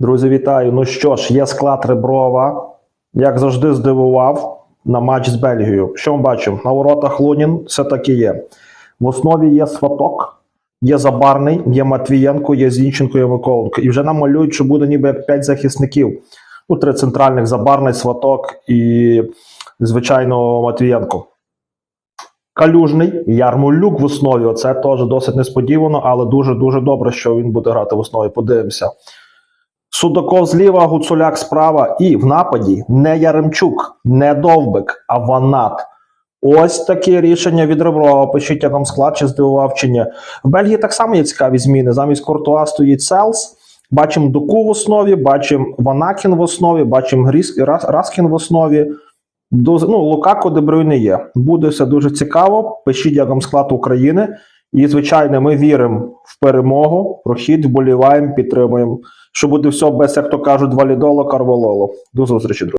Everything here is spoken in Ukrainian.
Друзі, вітаю. Ну що ж, є склад Реброва. Як завжди, здивував на матч з Бельгією. Що ми бачимо? На воротах Лунін все таки є. В основі є Сваток, є Забарний, є Матвієнко, є Зінченко, є Миколенко. І вже нам малюють, що буде ніби як п'ять захисників. Ну, три центральних Забарний, Сваток і, звичайно, Матвієнко. Калюжний, Ярмолюк в основі. Оце теж досить несподівано, але дуже-дуже добре, що він буде грати в основі. Подивимося. Судаков зліва, Гуцуляк справа. І в нападі не Яремчук, не Довбик, а Ванат. Ось таке рішення від Реброва. Пишіть, я там склад чи здивував чи ні. В Бельгії так само є цікаві зміни. Замість Кортуа стоїть Селс. Бачимо Дуку в основі, бачимо Ванакін в основі, бачимо Гріс, Рас- Раскін в основі. Ну, Лукако Дебрюйне є. Буде все дуже цікаво. Пишіть, як вам склад України. І, звичайно, ми віримо в перемогу, прохід, вболіваємо, підтримуємо. Що буде все без, як то кажуть, валідоло, карвололо. До зустрічі, друзі.